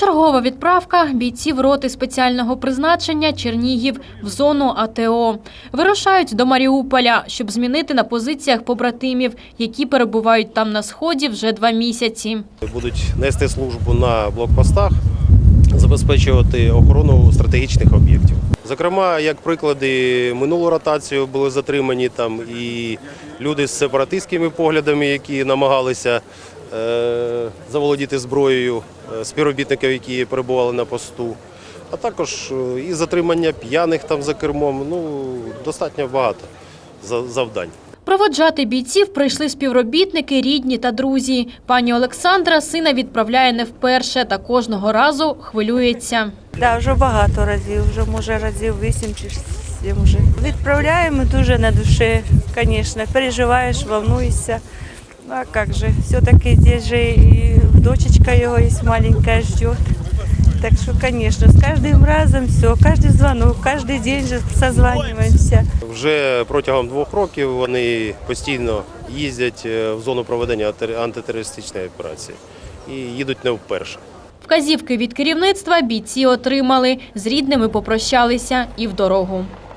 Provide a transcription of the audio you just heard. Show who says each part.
Speaker 1: Чергова відправка бійців роти спеціального призначення Чернігів в зону АТО. Вирушають до Маріуполя, щоб змінити на позиціях побратимів, які перебувають там на сході вже два місяці.
Speaker 2: Будуть нести службу на блокпостах, забезпечувати охорону стратегічних об'єктів. Зокрема, як приклади, минулу ротацію були затримані там і люди з сепаратистськими поглядами, які намагалися заволодіти зброєю, е, співробітників, які перебували на посту. А також е, і затримання п'яних там за кермом. Ну, достатньо багато за- завдань.
Speaker 1: Проводжати бійців прийшли співробітники, рідні та друзі. Пані Олександра сина відправляє не вперше та кожного разу хвилюється.
Speaker 3: Да, вже багато разів, вже може разів вісім чи сім вже. Відправляємо дуже на душі, звісно. Переживаєш, волнуєшся. Ну а як же, все-таки здесь же і дочечка його є маленька ждет. Так що, звісно, з кожним разом все, кожен дзвонок, кожен день же созванюємося.
Speaker 2: Вже протягом двох років вони постійно їздять е, в зону проведення антитер- антитерористичної операції і їдуть не вперше.
Speaker 1: Вказівки від керівництва бійці отримали, з рідними попрощалися і в дорогу.